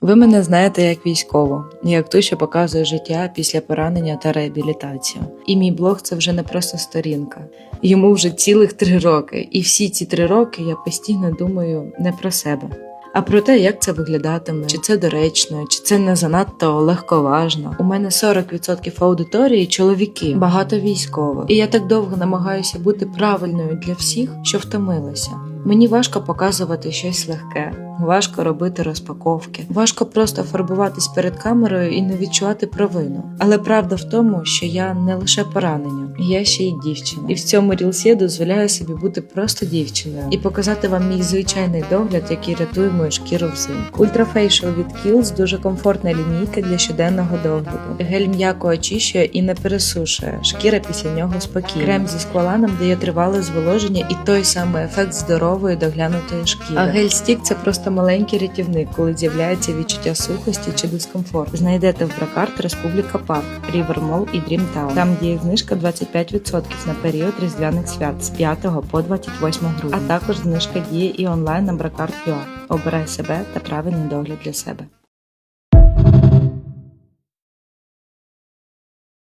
Ви мене знаєте як військову, як ту, що показує життя після поранення та реабілітацію. І мій блог це вже не просто сторінка. Йому вже цілих три роки, і всі ці три роки я постійно думаю не про себе, а про те, як це виглядатиме, чи це доречно, чи це не занадто легковажно. У мене 40% аудиторії чоловіки, багато військових, і я так довго намагаюся бути правильною для всіх, що втомилася. Мені важко показувати щось легке, важко робити розпаковки, важко просто фарбуватись перед камерою і не відчувати провину. Але правда в тому, що я не лише поранення, я ще й дівчина. І в цьому рілсі я дозволяю собі бути просто дівчиною і показати вам мій звичайний догляд, який рятує мою шкіру взимку. Facial від Kiehl's – дуже комфортна лінійка для щоденного догляду. Гель м'яко очищує і не пересушує. Шкіра після нього спокійна. Крем зі скваланом дає тривале зволоження і той самий ефект здорової доглянутої шкіри. А гель стік це просто маленький рятівник, коли з'являється відчуття сухості чи дискомфорту. Знайдете в Бракарт Республіка Парк, Рівер Мол і Дрім Таун. Там діє знижка 25% на період різдвяних свят з 5 по 28 грудня. А також знижка діє і онлайн на Бракарт.ua. Обирай себе та правильний догляд для себе.